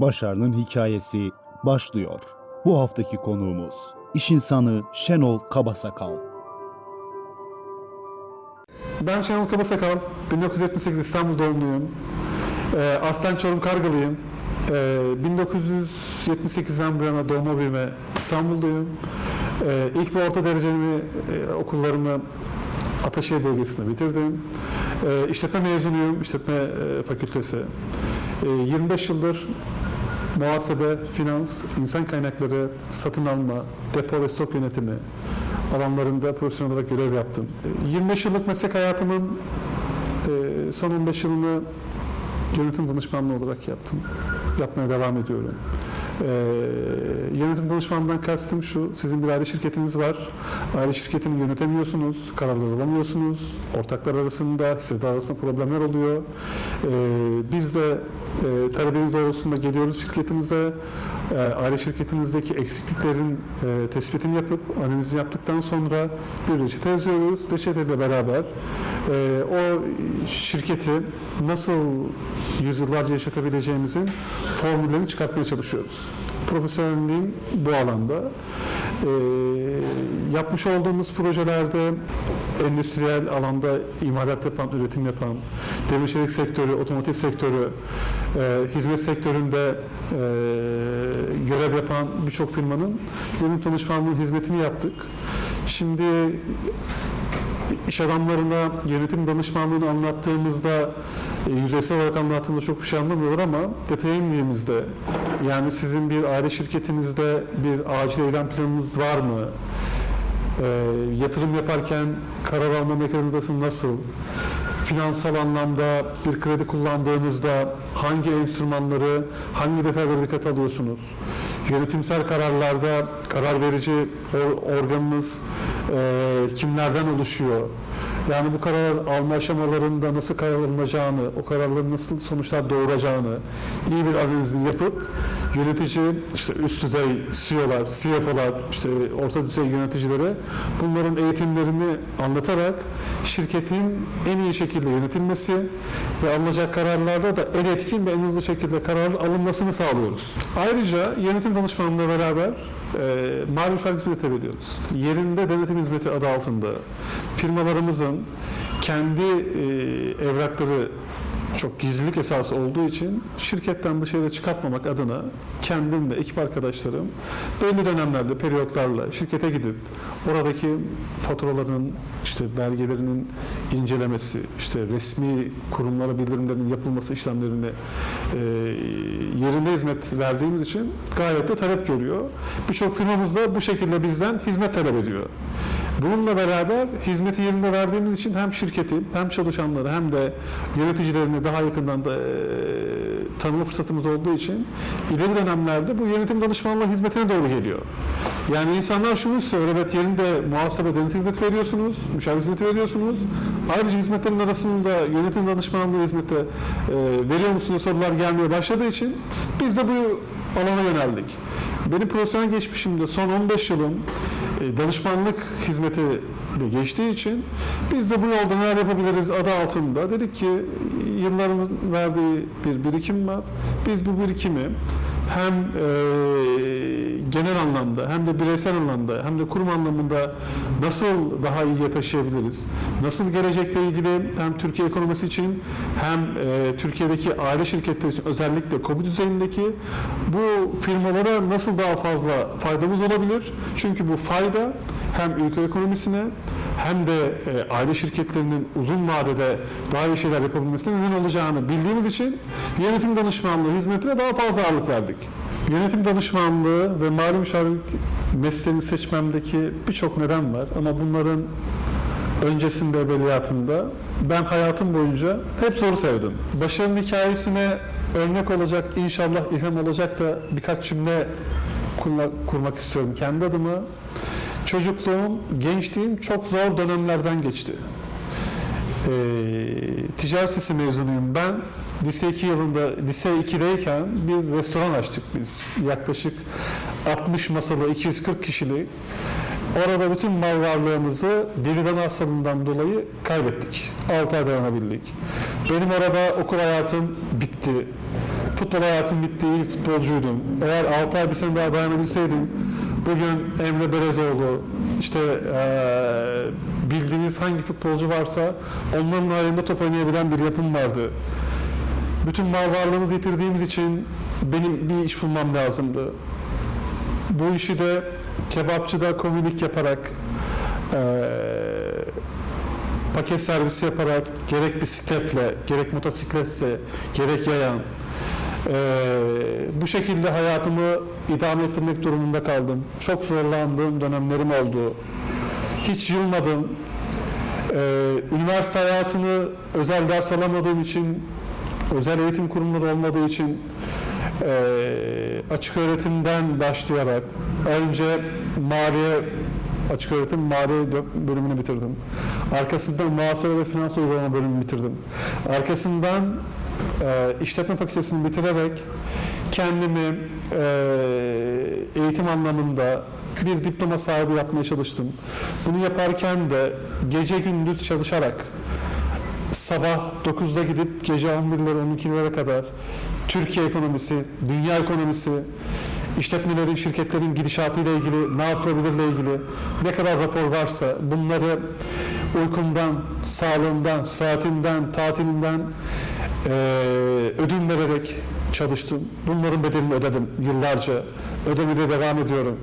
Başarının hikayesi başlıyor. Bu haftaki konuğumuz iş insanı Şenol Kabasakal. Ben Şenol Kabasakal, 1978 İstanbul doğumluyum. Ee, aslen Çorum Kargalıyım. Ee, 1978'den bu yana doğma büyüme İstanbul'dayım. Ee, ilk ve orta derecemi e, okullarımı Ataşehir bölgesinde bitirdim. Ee, işletme mezunuyum, işletme e, fakültesi. Ee, 25 yıldır muhasebe, finans, insan kaynakları, satın alma, depo ve stok yönetimi alanlarında profesyonel olarak görev yaptım. Ee, 25 yıllık meslek hayatımın e, son 15 yılını yönetim danışmanlığı olarak yaptım. Yapmaya devam ediyorum. Ee, yönetim danışmanlığından kastım şu, sizin bir aile şirketiniz var. Aile şirketini yönetemiyorsunuz, kararlar alamıyorsunuz. Ortaklar arasında, hissedar arasında problemler oluyor. Ee, biz de e, talebeniz doğrultusunda geliyoruz şirketinize. E, aile şirketinizdeki eksikliklerin e, tespitini yapıp, analizi yaptıktan sonra bir reçete yazıyoruz. Reçeteyle beraber e, o şirketi nasıl yüzyıllarca yaşatabileceğimizin formüllerini çıkartmaya çalışıyoruz. Profesyonelliğim bu alanda. Ee, yapmış olduğumuz projelerde endüstriyel alanda imalat yapan, üretim yapan, demir çelik sektörü, otomotiv sektörü, e, hizmet sektöründe e, görev yapan birçok firmanın yönetim danışmanlığı hizmetini yaptık. Şimdi iş adamlarına yönetim danışmanlığını anlattığımızda e, yüzeysel olarak anlattığımızda çok bir şey anlamıyorlar ama detaya indiğimizde yani sizin bir aile şirketinizde bir acil eylem planınız var mı? E, yatırım yaparken karar alma mekanizması nasıl? Finansal anlamda bir kredi kullandığınızda hangi enstrümanları, hangi detayları dikkate alıyorsunuz? Yönetimsel kararlarda karar verici or- organınız e, kimlerden oluşuyor? Yani bu karar alma aşamalarında nasıl karar alınacağını, o kararların nasıl sonuçlar doğuracağını iyi bir analizini yapıp yönetici, işte üst düzey CEO'lar, CFO'lar, işte orta düzey yöneticilere bunların eğitimlerini anlatarak şirketin en iyi şekilde yönetilmesi ve alınacak kararlarda da en etkin ve en hızlı şekilde karar alınmasını sağlıyoruz. Ayrıca yönetim danışmanlığı beraber e, mali müşavir hizmeti veriyoruz. Yerinde denetim hizmeti adı altında firmalarımızın kendi e, evrakları çok gizlilik esası olduğu için şirketten dışarı çıkartmamak adına kendim ve ekip arkadaşlarım belli dönemlerde periyotlarla şirkete gidip oradaki faturaların işte belgelerinin incelemesi, işte resmi kurumlara bildirimlerin yapılması işlemlerini e, yerinde hizmet verdiğimiz için gayet de talep görüyor. Birçok firmamız da bu şekilde bizden hizmet talep ediyor. Bununla beraber hizmeti yerinde verdiğimiz için hem şirketi hem çalışanları hem de yöneticilerini daha yakından da e, tanıma fırsatımız olduğu için ileri dönemlerde bu yönetim danışmanlığı hizmetine doğru geliyor. Yani insanlar şunu istiyor, evet yerinde muhasebe denetim hizmeti veriyorsunuz, müşavir hizmeti veriyorsunuz. Ayrıca hizmetlerin arasında yönetim danışmanlığı hizmeti e, veriyor musunuz sorular gelmeye başladığı için biz de bu alana yöneldik. Benim profesyonel geçmişimde son 15 yılım e, danışmanlık hizmeti de geçtiği için biz de bu yolda neler yapabiliriz adı altında dedik ki yılların verdiği bir birikim var. Biz bu birikimi hem e, genel anlamda hem de bireysel anlamda hem de kurum anlamında nasıl daha iyiye taşıyabiliriz? Nasıl gelecekle ilgili hem Türkiye ekonomisi için hem e, Türkiye'deki aile şirketleri için özellikle KOBİ düzeyindeki bu firmalara nasıl daha fazla faydamız olabilir? Çünkü bu fayda hem ülke ekonomisine hem de e, aile şirketlerinin uzun vadede daha iyi şeyler yapabilmesine neden olacağını bildiğimiz için yönetim danışmanlığı hizmetine daha fazla ağırlık verdik. Yönetim danışmanlığı ve mali müşavirlik mesleğini seçmemdeki birçok neden var ama bunların öncesinde belirtinde ben hayatım boyunca hep zoru sevdim. Başarının hikayesine örnek olacak, inşallah ilham olacak da birkaç cümle kurma- kurmak istiyorum kendi adıma. Çocukluğum, gençliğim çok zor dönemlerden geçti. Ee, ticaret lisesi mezunuyum ben. Lise 2 yılında, lise 2'deyken bir restoran açtık biz. Yaklaşık 60 masalı, 240 kişilik. Orada bütün mal varlığımızı deliden hastalığından dolayı kaybettik. 6 ay dayanabildik. Benim orada okul hayatım bitti. futbol hayatım bitti, iyi futbolcuydum. Eğer 6 ay bir sene daha dayanabilseydim, bugün Emre Belezoğlu, işte eee, bildiğiniz hangi futbolcu varsa onların halinde top oynayabilen bir yapım vardı. Bütün mal varlığımızı yitirdiğimiz için benim bir iş bulmam lazımdı. Bu işi de kebapçıda komünik yaparak, eee, paket servisi yaparak gerek bisikletle, gerek motosikletse, gerek yayan bu şekilde hayatımı idame ettirmek durumunda kaldım. Çok zorlandığım dönemlerim oldu. Hiç yılmadım. Eee, üniversite hayatını özel ders alamadığım için, özel eğitim kurumları olmadığı için eee, açık öğretimden başlayarak önce maliye açık öğretim maliye bö- bölümünü bitirdim. Arkasından muhasebe ve finans uygulama bölümünü bitirdim. Arkasından eee, işletme fakültesini bitirerek kendimi eee, eğitim anlamında bir diploma sahibi yapmaya çalıştım. Bunu yaparken de gece gündüz çalışarak sabah 9'da gidip gece 11'lere 12'lere kadar Türkiye ekonomisi, dünya ekonomisi, işletmelerin, şirketlerin gidişatıyla ilgili, ne yapılabilirle ilgili ne kadar rapor varsa bunları uykumdan, sağlığımdan, saatimden, tatilimden eee ödün vererek çalıştım. Bunların bedelini ödedim yıllarca. Ödemeye devam ediyorum.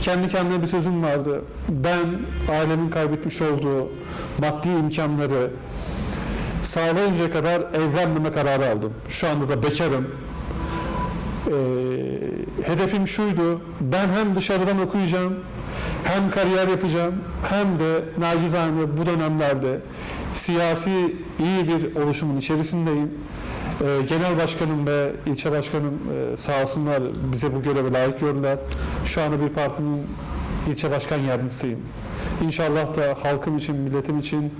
Kendi kendime bir sözüm vardı. Ben ailemin kaybetmiş olduğu maddi imkanları sağlayıncaya kadar evlenmeme kararı aldım. Şu anda da bekarım. Ee, hedefim şuydu. Ben hem dışarıdan okuyacağım, hem kariyer yapacağım, hem de nacizane bu dönemlerde siyasi iyi bir oluşumun içerisindeyim. Ee, genel başkanım ve ilçe başkanım e, sağ olsunlar bize bu göreve layık gördüler. Şu anda bir partinin ilçe başkan yardımcısıyım. İnşallah da halkım için, milletim için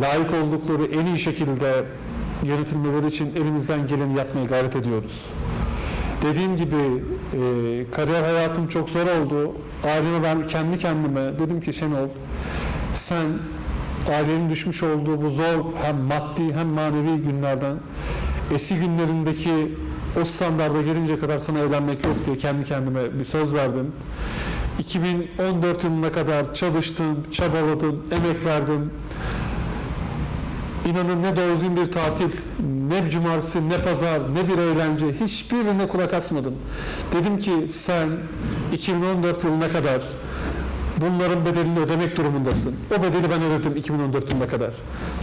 layık oldukları en iyi şekilde yönetilmeleri için elimizden geleni yapmaya gayret ediyoruz. Dediğim gibi e, kariyer hayatım çok zor oldu. Aileme ben kendi kendime dedim ki Şenol sen ailenin düşmüş olduğu bu zor hem maddi hem manevi günlerden eski günlerindeki o standarda gelince kadar sana evlenmek yok diye kendi kendime bir söz verdim. 2014 yılına kadar çalıştım, çabaladım, emek verdim. İnanın ne doğru bir tatil, ne cumartesi, ne pazar, ne bir eğlence, hiçbirine kulak asmadım. Dedim ki sen 2014 yılına kadar bunların bedelini ödemek durumundasın. O bedeli ben ödedim 2014 yılına kadar.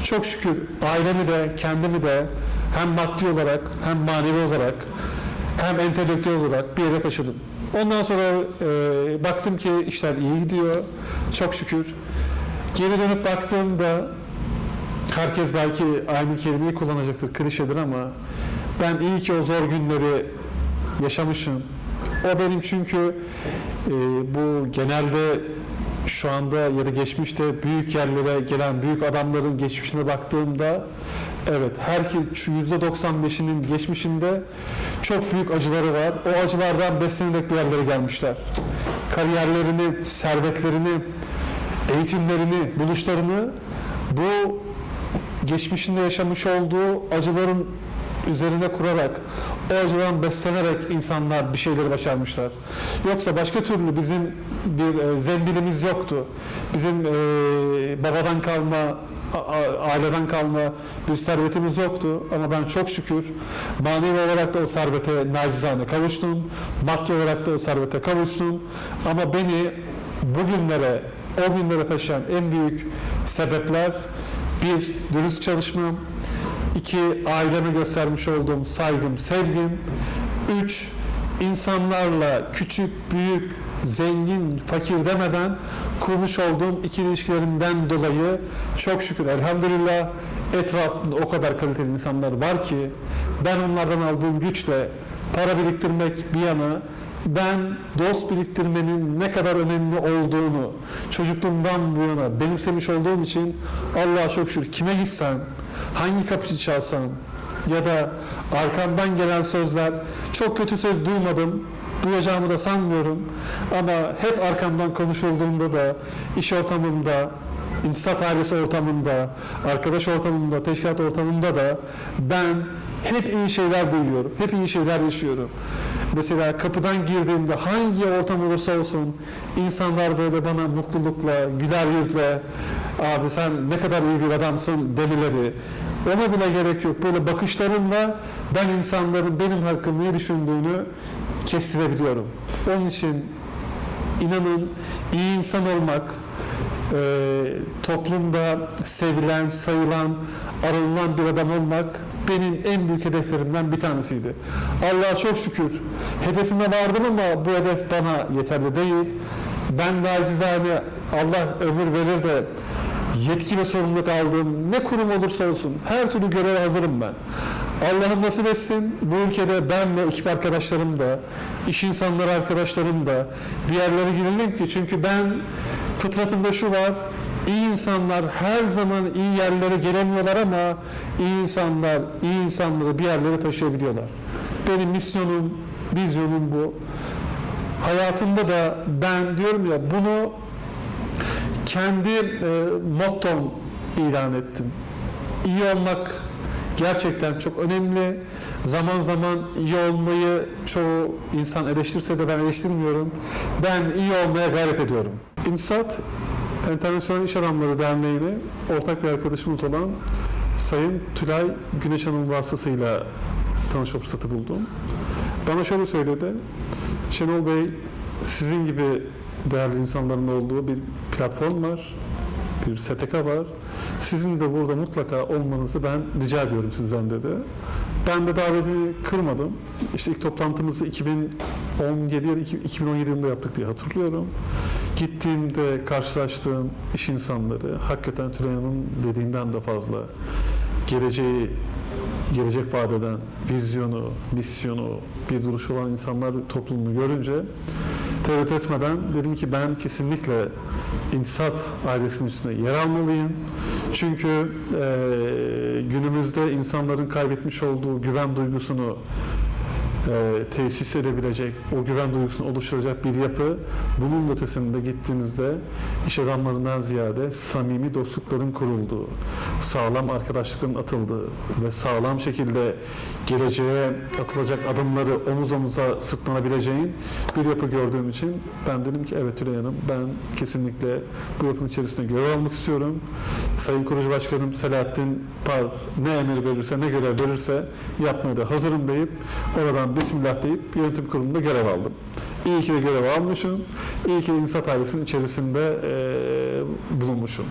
Çok şükür ailemi de, kendimi de hem maddi olarak, hem manevi olarak, hem entelektüel olarak bir yere taşıdım. Ondan sonra e, baktım ki işler iyi gidiyor. Çok şükür. Geri dönüp baktığımda Herkes belki aynı kelimeyi kullanacaktır, klişedir ama ben iyi ki o zor günleri yaşamışım. O benim çünkü e, bu genelde şu anda ya da geçmişte büyük yerlere gelen büyük adamların geçmişine baktığımda evet herkes şu %95'inin geçmişinde çok büyük acıları var. O acılardan beslenerek bir yerlere gelmişler. Kariyerlerini, servetlerini, eğitimlerini, buluşlarını bu geçmişinde yaşamış olduğu acıların üzerine kurarak, o acıdan beslenerek insanlar bir şeyleri başarmışlar. Yoksa başka türlü bizim bir e, zembilimiz yoktu. Bizim e, babadan kalma, aileden kalma bir servetimiz yoktu. Ama ben çok şükür manevi olarak da o servete nacizane kavuştum. Maddi olarak da o servete kavuştum. Ama beni bugünlere, o günlere taşıyan en büyük sebepler bir, dürüst çalışmam. iki aileme göstermiş olduğum saygım, sevgim. Üç, insanlarla küçük, büyük, zengin, fakir demeden kurmuş olduğum ikili ilişkilerimden dolayı çok şükür elhamdülillah etrafımda o kadar kaliteli insanlar var ki ben onlardan aldığım güçle para biriktirmek bir yana ben dost biriktirmenin ne kadar önemli olduğunu çocukluğumdan bu yana benimsemiş olduğum için Allah'a çok şükür kime gitsem, hangi kapıyı çalsam ya da arkamdan gelen sözler çok kötü söz duymadım, duyacağımı da sanmıyorum. Ama hep arkamdan konuşulduğunda da iş ortamında İntisat ailesi ortamında, arkadaş ortamında, teşkilat ortamında da ben hep iyi şeyler duyuyorum. Hep iyi şeyler yaşıyorum. Mesela kapıdan girdiğimde hangi ortam olursa olsun insanlar böyle bana mutlulukla, güler yüzle abi sen ne kadar iyi bir adamsın demeleri ona bile gerek yok. Böyle bakışlarımla ben insanların benim hakkımda ne düşündüğünü kestirebiliyorum. Onun için inanın iyi insan olmak, toplumda sevilen, sayılan, aranılan bir adam olmak benim en büyük hedeflerimden bir tanesiydi. Allah'a çok şükür hedefime vardım ama bu hedef bana yeterli değil. Ben nacizane Allah ömür verir de yetki ve sorumluluk aldığım ne kurum olursa olsun her türlü göreve hazırım ben. Allah'ım nasip etsin bu ülkede ben ve ekip arkadaşlarım da, iş insanları arkadaşlarım da bir yerlere girelim ki çünkü ben fıtratımda şu var, iyi insanlar her zaman iyi yerlere gelemiyorlar ama iyi insanlar iyi insanları bir yerlere taşıyabiliyorlar. Benim misyonum, vizyonum bu. Hayatımda da ben diyorum ya bunu kendi e, mottom ilan ettim. İyi olmak gerçekten çok önemli. Zaman zaman iyi olmayı çoğu insan eleştirse de ben eleştirmiyorum. Ben iyi olmaya gayret ediyorum. İnsat Enternasyonel İş Adamları Derneği'ne ortak bir arkadaşımız olan Sayın Tülay Güneş Hanım vasıtasıyla tanışma fırsatı buldum. Bana şöyle söyledi. Şenol Bey sizin gibi değerli insanların olduğu bir platform var, bir STK var. Sizin de burada mutlaka olmanızı ben rica ediyorum sizden dedi. Ben de davetini kırmadım. İşte ilk toplantımızı 2017 ya da 2017 yılında yaptık diye hatırlıyorum. Gittiğimde karşılaştığım iş insanları hakikaten Tülay Hanım dediğinden de fazla geleceği gelecek vaat eden vizyonu, misyonu, bir duruşu olan insanlar toplumunu görünce tereddüt etmeden dedim ki ben kesinlikle İntisat ailesinin içinde yer almalıyım. Çünkü eee, günümüzde insanların kaybetmiş olduğu güven duygusunu e, tesis edebilecek, o güven duygusunu oluşturacak bir yapı. Bunun ötesinde gittiğimizde iş adamlarından ziyade samimi dostlukların kurulduğu, sağlam arkadaşlıkların atıldığı ve sağlam şekilde geleceğe atılacak adımları omuz omuza sırtlanabileceğin bir yapı gördüğüm için ben dedim ki evet Tülay Hanım ben kesinlikle bu yapının içerisinde görev almak istiyorum. Sayın Kurucu Başkanım Selahattin Par ne emir verirse ne görev verirse yapmaya da hazırım deyip oradan Bismillah deyip yönetim kurulunda görev aldım. İyi ki de görev almışım. İyi ki de ailesinin içerisinde eee, bulunmuşum.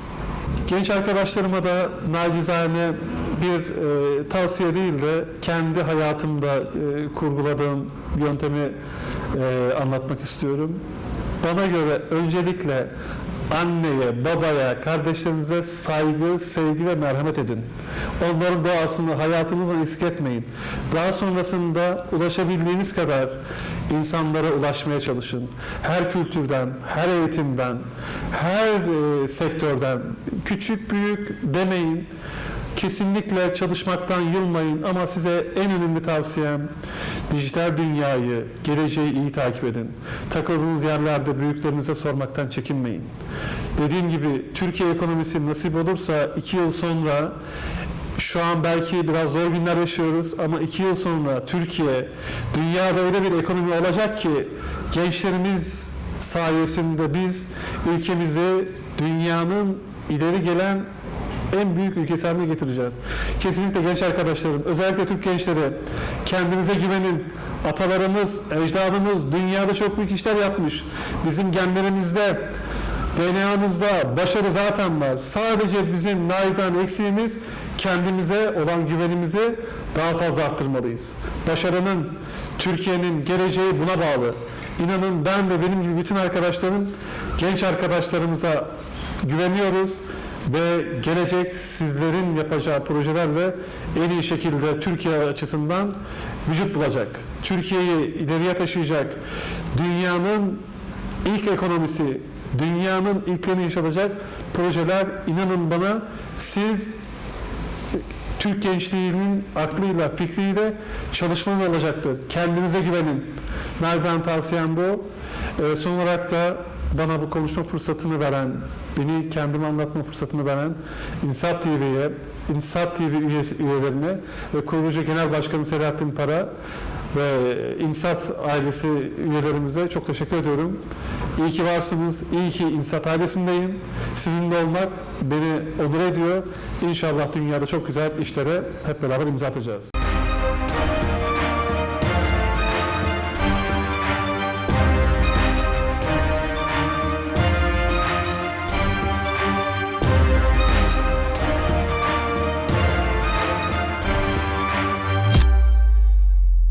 Genç arkadaşlarıma da nacizane bir e, tavsiye değil de kendi hayatımda e, kurguladığım yöntemi e, anlatmak istiyorum. Bana göre öncelikle anneye, babaya, kardeşlerinize saygı, sevgi ve merhamet edin. Onların doğasını hayatınızdan eksik etmeyin. Daha sonrasında ulaşabildiğiniz kadar insanlara ulaşmaya çalışın. Her kültürden, her eğitimden, her e, sektörden, küçük büyük demeyin. Kesinlikle çalışmaktan yılmayın ama size en önemli tavsiyem dijital dünyayı, geleceği iyi takip edin. Takıldığınız yerlerde büyüklerinize sormaktan çekinmeyin. Dediğim gibi Türkiye ekonomisi nasip olursa iki yıl sonra şu an belki biraz zor günler yaşıyoruz ama iki yıl sonra Türkiye dünyada öyle bir ekonomi olacak ki gençlerimiz sayesinde biz ülkemizi dünyanın ileri gelen en büyük ülkesi haline getireceğiz. Kesinlikle genç arkadaşlarım, özellikle Türk gençleri kendinize güvenin. Atalarımız, ecdadımız dünyada çok büyük işler yapmış. Bizim genlerimizde, DNA'mızda başarı zaten var. Sadece bizim naizane eksiğimiz kendimize olan güvenimizi daha fazla arttırmalıyız. Başarının, Türkiye'nin geleceği buna bağlı. İnanın ben ve benim gibi bütün arkadaşlarım, genç arkadaşlarımıza güveniyoruz ve gelecek sizlerin yapacağı projelerle en iyi şekilde Türkiye açısından vücut bulacak. Türkiye'yi ileriye taşıyacak, dünyanın ilk ekonomisi, dünyanın ilklerini yaşatacak projeler inanın bana siz Türk gençliğinin aklıyla, fikriyle çalışmalı olacaktır. Kendinize güvenin. Merzen tavsiyem bu. Ee, son olarak da bana bu konuşma fırsatını veren, beni kendime anlatma fırsatını veren İnsat TV'ye, İnsat TV üyelerine ve kurucu genel başkanım Selahattin Para ve İnsat ailesi üyelerimize çok teşekkür ediyorum. İyi ki varsınız, iyi ki İnsat ailesindeyim. Sizinle olmak beni onur ediyor. İnşallah dünyada çok güzel işlere hep beraber imza atacağız.